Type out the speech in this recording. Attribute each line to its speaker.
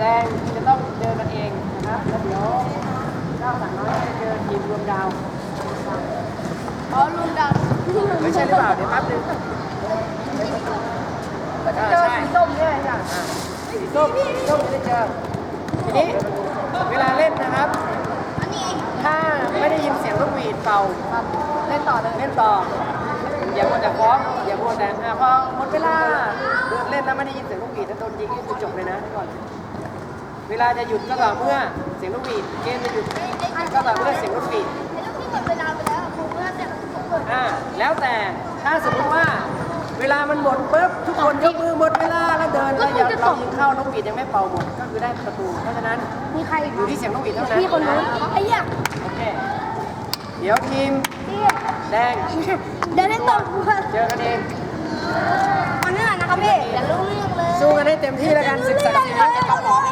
Speaker 1: แดงจะต้องเจอกันเองนะครับ แล้วเดี๋ยวเจ้าสาวน้อยจะเจอทีมรวมดาว
Speaker 2: อ๋อลุงดำ
Speaker 1: ไม่ใช่หรือเปล่าเดี๋ยวแป๊บนึงแต่ก็
Speaker 2: เจอ
Speaker 1: ใช่
Speaker 2: สีส้มเนี่ยจ้ะ
Speaker 1: สีส้มสีส้มจะได้เจอ ทีนี้เวลาเล่นนะครับ ถ้าไม่ได้ยินเสียงลูกหวีดเป่า
Speaker 2: เล่นต่อเลย
Speaker 1: เล่นต่ออย่ามัวแต่ฟ้องอย่ามัวแต่อะพอหมดเวลาเล่นแล้วไม่ได้ยินเสียงลูกหวีดถ้าโดนยิงนี่คือจบเลยนะก่อน เวลาจะหยุดก็ต่อเมื่อเสียงลูกหวีดเกมจะหยุดก็ต่อเมื่อเสียงลูกหวีด
Speaker 2: ไอ้ลูกที่หมดเวลาไปแล้วครูเมื่อแต่ผมเปิด
Speaker 1: อ่าแล้วแต่ถ้าสมมติว่าเวลามันหมดปุ๊บทุกคนยกมือหมดเวลาแล้วเดินแล้วอย่าเรายิงเข้านกหวีดยังไม่เป่าหมดก็คือได้ประตู เพราะฉะนั้น
Speaker 2: มีใครอีก
Speaker 1: อยู่ที่เสียงนกหวีดเท่านั้น
Speaker 2: พี่คนนู้นไอ้เหี้ย
Speaker 1: โอเคเดี๋ยวทีม
Speaker 2: พี่
Speaker 1: แดง
Speaker 2: เดี๋ยวเล่นต่อกู
Speaker 1: เจอกันเอง
Speaker 2: อันนี้นะครับพี่อย่ารู้เรื่องเลย
Speaker 1: สู้กันให้เต็มที่แล้วกันศึกษาสีกัน